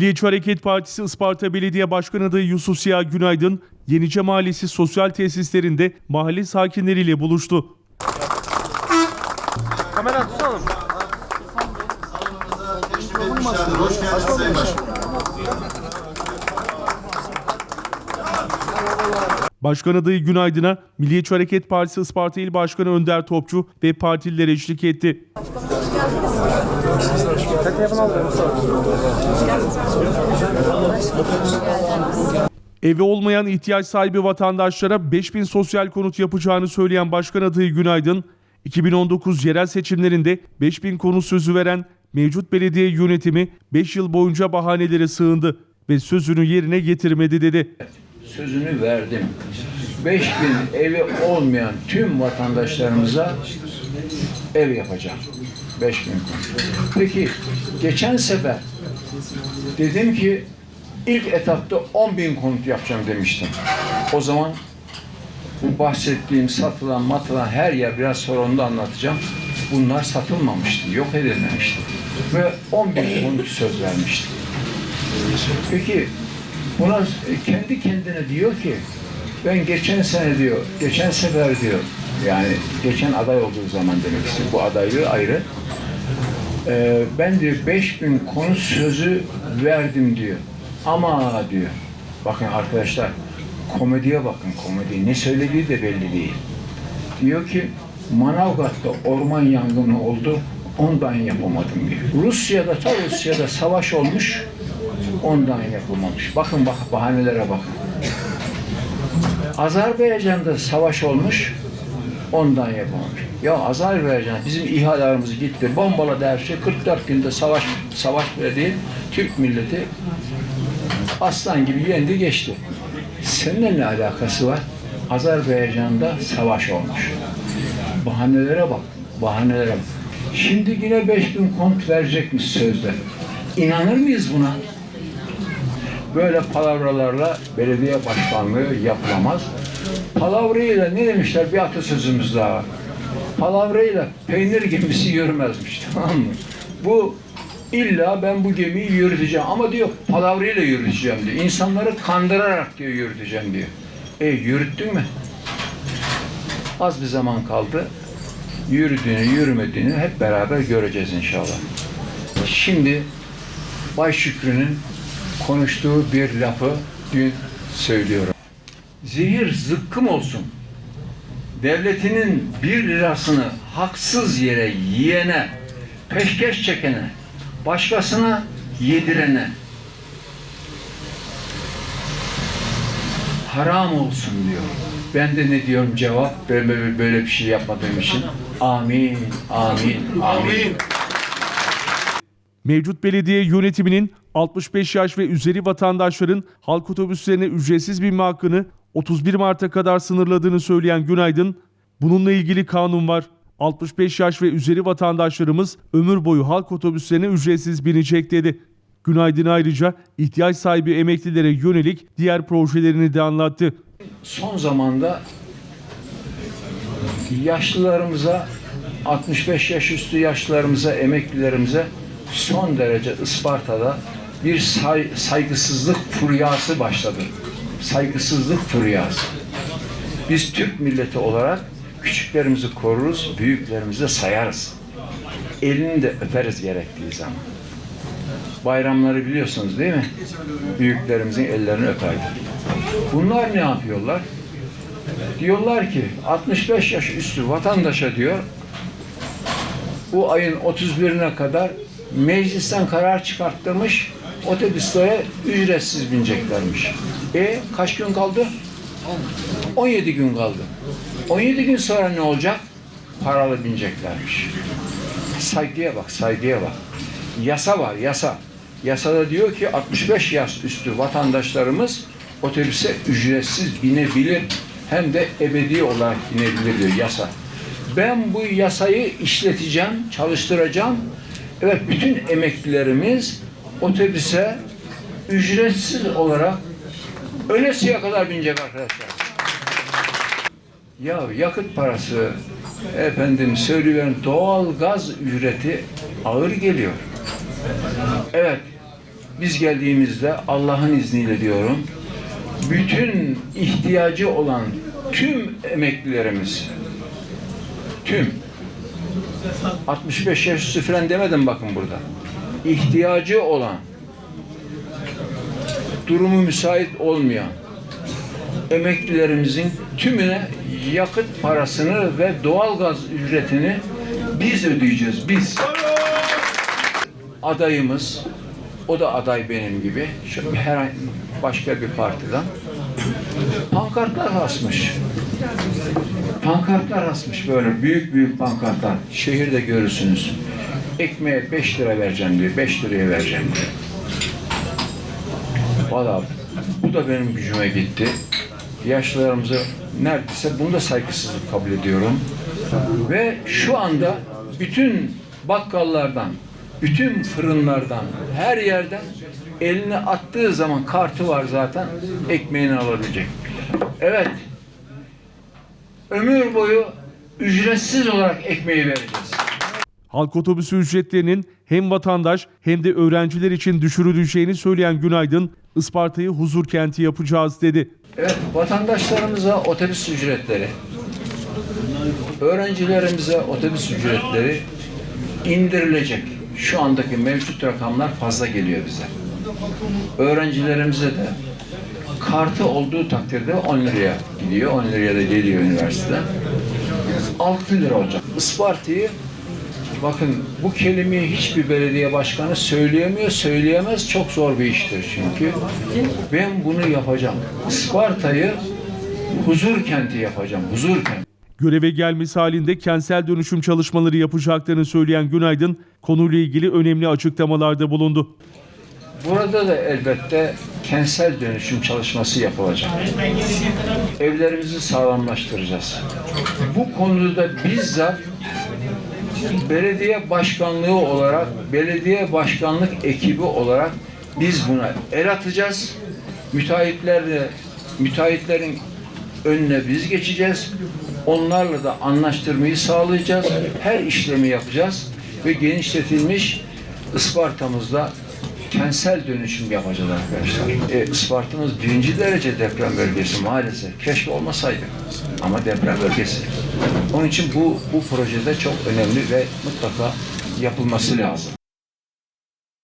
Milliyetçi Hareket Partisi Isparta Belediye Başkanı adayı Yusuf Siyah Günaydın, Yenice Mahallesi sosyal tesislerinde mahalle sakinleriyle buluştu. Kamera tutalım. Hoş geldiniz Sayın Başkanım. Başkan adayı Günaydın'a Milliyetçi Hareket Partisi Isparta İl Başkanı Önder Topçu ve partililer eşlik etti. Evi olmayan ihtiyaç sahibi vatandaşlara 5000 sosyal konut yapacağını söyleyen Başkan adayı Günaydın, 2019 yerel seçimlerinde 5000 konut sözü veren mevcut belediye yönetimi 5 yıl boyunca bahanelere sığındı ve sözünü yerine getirmedi dedi. sözünü verdim. 5000 evi olmayan tüm vatandaşlarımıza ev yapacağım. 5000 konut. Peki geçen sefer dedim ki ilk etapta 10 bin konut yapacağım demiştim. O zaman bu bahsettiğim satılan matılan her yer biraz sonra onu da anlatacağım. Bunlar satılmamıştı, yok edilmemişti. Ve 10 bin konut söz vermiştim. Peki buna kendi kendine diyor ki ben geçen sene diyor, geçen sefer diyor yani geçen aday olduğu zaman demek istiyorum. Bu adaylığı ayrı. Ee, ben diyor 5000 konut sözü verdim diyor. Ama diyor. Bakın arkadaşlar komediye bakın komedi. Ne söylediği de belli değil. Diyor ki Manavgat'ta orman yangını oldu. Ondan yapamadım diyor. Rusya'da ta Rusya'da savaş olmuş. Ondan yapılmamış. Bakın bak bahanelere bakın. Azerbaycan'da savaş olmuş. Ondan yapılmamış. Ya Azerbaycan bizim İHA'larımızı gitti. Bombaladı her şey. 44 günde savaş savaş bile. Türk milleti aslan gibi yendi geçti. Seninle ne alakası var? Azerbaycan'da savaş olmuş. Bahanelere bak. Bahanelere bak. Şimdi yine 5000 kont verecekmiş sözde. İnanır mıyız buna? Böyle palavralarla belediye başkanlığı yapılamaz. Palavrayla ne demişler bir atasözümüz daha. Palavrayla peynir gemisi yürümezmiş tamam mı? Bu illa ben bu gemiyi yürüteceğim ama diyor palavrayla yürüteceğim diyor. İnsanları kandırarak diyor yürüteceğim diyor. E yürüttün mü? Az bir zaman kaldı. Yürüdüğünü yürümediğini hep beraber göreceğiz inşallah. Şimdi Bay Şükrü'nün konuştuğu bir lafı dün söylüyorum. Zehir zıkkım olsun. Devletinin bir lirasını haksız yere yiyene, peşkeş çekene, başkasına yedirene haram olsun diyor. Ben de ne diyorum cevap? Böyle, böyle bir şey yapmadığım için. Amin, amin, amin. Mevcut belediye yönetiminin 65 yaş ve üzeri vatandaşların halk otobüslerine ücretsiz binme hakkını 31 Mart'a kadar sınırladığını söyleyen Günaydın, bununla ilgili kanun var. 65 yaş ve üzeri vatandaşlarımız ömür boyu halk otobüslerine ücretsiz binecek dedi. Günaydın ayrıca ihtiyaç sahibi emeklilere yönelik diğer projelerini de anlattı. son zamanda yaşlılarımıza 65 yaş üstü yaşlılarımıza, emeklilerimize son derece Isparta'da bir say- saygısızlık furyası başladı. Saygısızlık furyası. Biz Türk milleti olarak küçüklerimizi koruruz, büyüklerimizi sayarız. Elini de öperiz gerektiği zaman. Bayramları biliyorsunuz değil mi? Büyüklerimizin ellerini öperdik. Bunlar ne yapıyorlar? Diyorlar ki 65 yaş üstü vatandaşa diyor bu ayın 31'ine kadar meclisten karar çıkarttırmış otobüslere ücretsiz bineceklermiş. E kaç gün kaldı? 17 gün kaldı. 17 gün sonra ne olacak? Paralı bineceklermiş. Saygıya bak, saygıya bak. Yasa var, yasa. Yasada diyor ki 65 yaş üstü vatandaşlarımız otobüse ücretsiz binebilir. Hem de ebedi olarak binebilir diyor yasa. Ben bu yasayı işleteceğim, çalıştıracağım. Evet bütün emeklilerimiz otobüse ücretsiz olarak ölesiye kadar binecek arkadaşlar. Ya yakıt parası, efendim söylüyorum doğal gaz ücreti ağır geliyor. Evet, biz geldiğimizde Allah'ın izniyle diyorum bütün ihtiyacı olan tüm emeklilerimiz tüm 65 yaş üstü demedim bakın burada. İhtiyacı olan durumu müsait olmayan emeklilerimizin tümüne yakıt parasını ve doğalgaz ücretini biz ödeyeceğiz. Biz. Adayımız, o da aday benim gibi, şu herhangi başka bir partiden pankartlar asmış. Pankartlar asmış böyle büyük büyük pankartlar. Şehirde görürsünüz. Ekmeğe 5 lira vereceğim diyor, 5 liraya vereceğim diyor. Valla bu da benim gücüme gitti. Yaşlılarımıza neredeyse bunu da saygısızlık kabul ediyorum. Ve şu anda bütün bakkallardan, bütün fırınlardan, her yerden eline attığı zaman kartı var zaten ekmeğini alabilecek. Evet. Ömür boyu ücretsiz olarak ekmeği vereceğiz. Halk otobüsü ücretlerinin hem vatandaş hem de öğrenciler için düşürüleceğini söyleyen Günaydın, Isparta'yı huzur kenti yapacağız dedi. Evet, vatandaşlarımıza otobüs ücretleri, öğrencilerimize otobüs ücretleri indirilecek. Şu andaki mevcut rakamlar fazla geliyor bize. Öğrencilerimize de kartı olduğu takdirde 10 liraya gidiyor. 10 liraya da geliyor üniversiteden. 6 lira olacak. Isparta'yı bakın bu kelimeyi hiçbir belediye başkanı söyleyemiyor, söyleyemez. Çok zor bir iştir çünkü. Ben bunu yapacağım. Isparta'yı huzur kenti yapacağım. Huzur kenti. Göreve gelmesi halinde kentsel dönüşüm çalışmaları yapacaklarını söyleyen Günaydın, konuyla ilgili önemli açıklamalarda bulundu. Burada da elbette kentsel dönüşüm çalışması yapılacak. Evlerimizi sağlamlaştıracağız. Bu konuda bizzat belediye başkanlığı olarak, belediye başkanlık ekibi olarak biz buna el atacağız. Müteahhitlerle, müteahhitlerin önüne biz geçeceğiz. Onlarla da anlaştırmayı sağlayacağız. Her işlemi yapacağız ve genişletilmiş Isparta'mızda kentsel dönüşüm yapacağız arkadaşlar. E, Isparta'mız birinci derece deprem bölgesi maalesef. Keşke olmasaydı. Ama deprem bölgesi. Onun için bu, bu projede çok önemli ve mutlaka yapılması lazım.